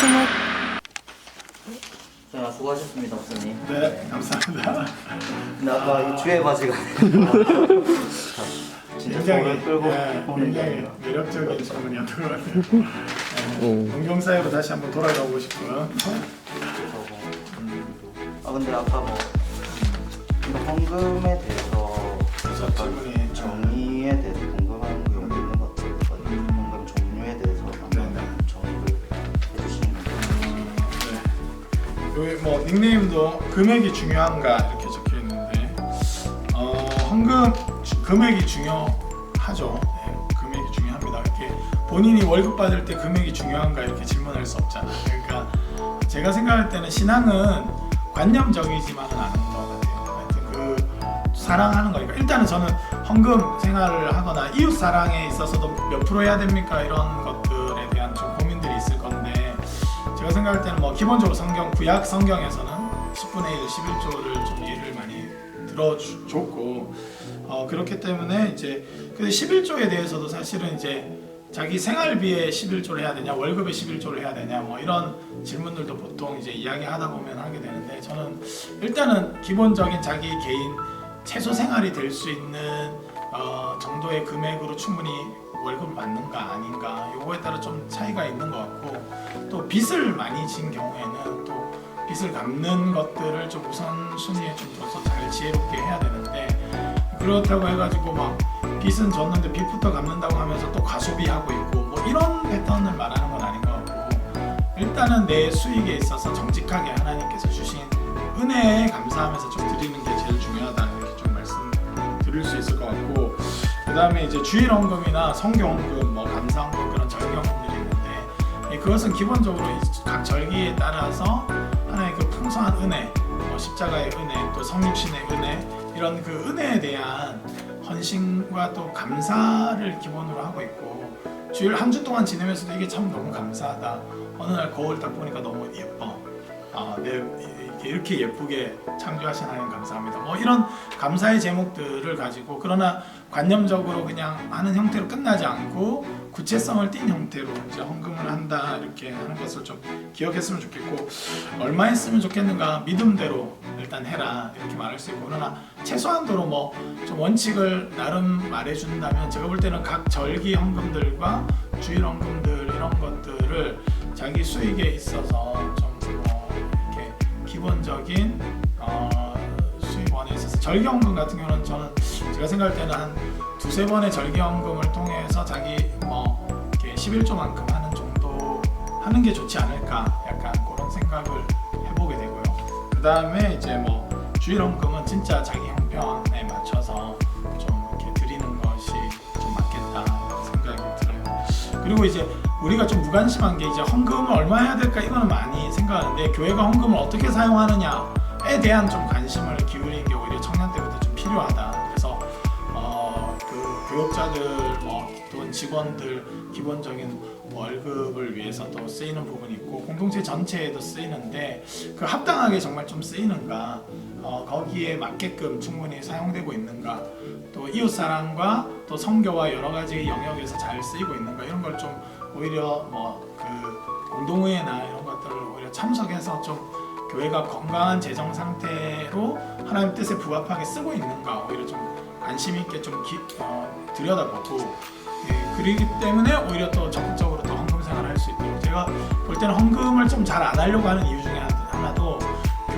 주먹 자, 수고하셨습니다, 목사님. 네, 감사합니다. 근데 아까 이 주의 바지가 진짜 굉장히, 끌고 네, 굉장히 게 매력적인 질문이었던 것 같아요. 네, 공경사회로 다시 한번 돌아가고 싶고요. 아 근데 아까 뭐 이거 헌금에 대해서 그래서 약간 질문이 정의에 대해서 여기 뭐 닉네임도 금액이 중요한가 이렇게 적혀 있는데 어, 헌금 주- 금액이 중요하죠. 네, 금액이 중요합니다. 이렇게 본인이 월급 받을 때 금액이 중요한가 이렇게 질문할 수 없잖아요. 그러니까 제가 생각할 때는 신앙은 관념적이지만은 않은 것 같아요. 하여튼 그 사랑하는 거니까 일단은 저는 헌금 생활을 하거나 이웃 사랑에 있어서도 몇 프로 해야 됩니까 이런 것들에 대한 좀 건데 제가 생각할 때는 뭐 기본적으로 성경 구약 성경에서는 10분의 1, 11조를 좀 예를 많이 들어줬고 어, 그렇기 때문에 이제 그 11조에 대해서도 사실은 이제 자기 생활비에 11조를 해야 되냐 월급에 11조를 해야 되냐 뭐 이런 질문들도 보통 이제 이야기하다 보면 하게 되는데 저는 일단은 기본적인 자기 개인 최소 생활이 될 수 있는 어, 정도의 금액으로 충분히 월급을 받는가 아닌가. 요거에 따라 좀 차이가 있는 것 같고 또 빚을 많이 진 경우에는 또 빚을 갚는 것들을 좀 우선순위에 좀 둬서 잘 지혜롭게 해야 되는데 그렇다고 해가지고 막 빚은 졌는데 빚부터 갚는다고 하면서 또 과소비하고 있고 뭐 이런 패턴을 말하는 건 아닌 것 같고 일단은 내 수익에 있어서 정직하게 하나님께서 주신 은혜에 감사하면서 좀 드리는 게 제일 중요하다 이렇게 좀 드릴 수 있을 것 같고 그 다음에 이제 주일헌금이나 성경헌금, 뭐 감사헌금 그런 절기헌금들이 있는데 예, 그것은 기본적으로 이각 절기에 따라서 하나의 그 풍성한 은혜, 뭐 십자가의 은혜, 또 성육신의 은혜 이런 그 은혜에 대한 헌신과 또 감사를 기본으로 하고 있고 주일 한 주 동안 지내면서도 이게 참 너무 감사하다. 어느 날 거울 딱 보니까 너무 예뻐. 아, 내 이렇게 예쁘게 창조하신 하나님 감사합니다. 뭐 이런 감사의 제목들을 가지고 그러나 관념적으로 그냥 하는 형태로 끝나지 않고 구체성을 띈 형태로 이제 헌금을 한다 이렇게 하는 것을 좀 기억했으면 좋겠고 얼마 했으면 좋겠는가 믿음대로 일단 해라 이렇게 말할 수 있고 그러나 최소한도로 뭐 좀 원칙을 나름 말해준다면 제가 볼 때는 각 절기 헌금들과 주일 헌금들 이런 것들을 자기 수익에 있어서 이렇게 기본적인 어, 수익원에 있어서 절기헌금 같은 경우는 저는 제가 생각할 때는 한 두세 번의 절기헌금을 통해서 자기 뭐 이렇게 11조만큼 하는 정도 하는 게 좋지 않을까 약간 그런 생각을 해보게 되고요. 그 다음에 이제 뭐 주일헌금은 진짜 자기 형편에 맞춰서 좀 이렇게 드리는 것이 좀 맞겠다 생각이 들어요. 그리고 이제 우리가 좀 무관심한 게 이제 헌금을 얼마 해야 될까 이거는 많이 생각하는데 교회가 헌금을 어떻게 사용하느냐에 대한 좀 관심을 기울이는 게 오히려 청년 때부터 좀 필요하다. 그래서 어, 그 교육자들 뭐 또는 직원들 기본적인 월급을 위해서 또 쓰이는 부분이 있고 공동체 전체에도 쓰이는데 그 합당하게 정말 좀 쓰이는가 어, 거기에 맞게끔 충분히 사용되고 있는가? 또 이웃 사랑과 또 성교와 여러 가지 영역에서 잘 쓰이고 있는가? 이런 걸 좀 오히려 뭐 그 공동회나 이런 것들을 오히려 참석해서 좀 교회가 건강한 재정 상태로 하나님 뜻에 부합하게 쓰고 있는가? 오히려 좀 관심 있게 좀 기, 어, 들여다보고 예, 그러기 때문에 오히려 또 적극적으로 또 헌금 생활을 할 수 있도록. 제가 볼 때는 헌금을 좀 잘 안 하려고 하는 이유 하나도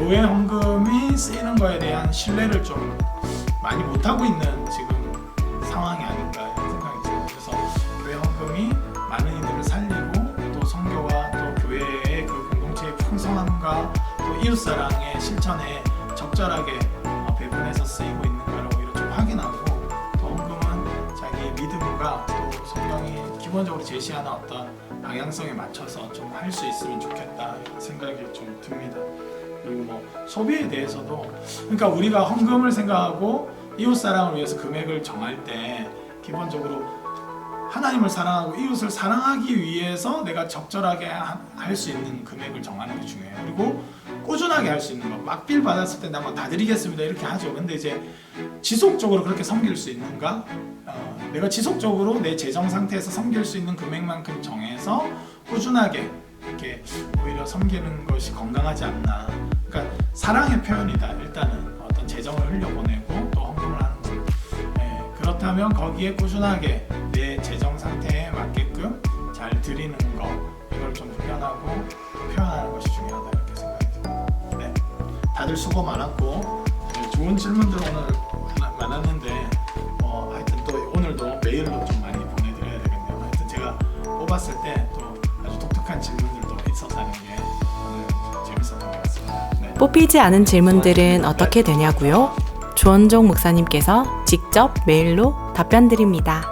교회 헌금이 쓰이는 거에 대한 신뢰를 좀 많이 못 하고 있는 지금 상황이 아닌가 이런 생각이 들어요. 그래서 교회 헌금이 많은 이들을 살리고 또 성교와 또 교회의 그 공동체의 풍성함과 또 이웃 사랑의 실천에 적절하게 어, 배분해서 쓰이고 있는가를 오히려 좀 확인하고 또 헌금은 자기 믿음과 또 성경이 기본적으로 제시하는 어떤 방향성에 맞춰서 좀 할 수 있으면 좋겠다 이런 생각이 좀 듭니다. 그리고 뭐 소비에 대해서도 그러니까 우리가 헌금을 생각하고 이웃 사랑을 위해서 금액을 정할 때 기본적으로 하나님을 사랑하고 이웃을 사랑하기 위해서 내가 적절하게 할 수 있는 금액을 정하는 게 중요해요. 그리고 꾸준하게 할 수 있는 거. 막빌 받았을 때 나뭐 다 드리겠습니다 이렇게 하죠. 근데 이제 지속적으로 그렇게 섬길 수 있는가? 어, 내가 지속적으로 내 재정 상태에서 섬길 수 있는 금액만큼 정해서 꾸준하게 이렇게 오히려 섬기는 것이 건강하지 않나. 그러니까 사랑의 표현이다. 일단은 어떤 재정을 흘려보내고 또 헌금을 하는 것. 예, 그렇다면 거기에 꾸준하게 내 재정 상태에 맞게끔 잘 드리는 거 이걸 좀 훈련하고 표현하는 것이 중요하다 이렇게 생각이 듭니다. 네, 다들 수고 많았고 네, 좋은 질문들 오늘 많- 많았는데 뭐 하여튼 또 오늘도 메일로 좀 많이 보내드려야 되겠네요. 하여튼 제가 뽑았을 때 또 아주 독특한 질문들도 있었다는 게 오늘 재밌었던 것 같습니다. 네. 뽑히지 않은 질문들은 어떻게 되냐고요? 주원종 목사님께서 직접 메일로 답변 드립니다.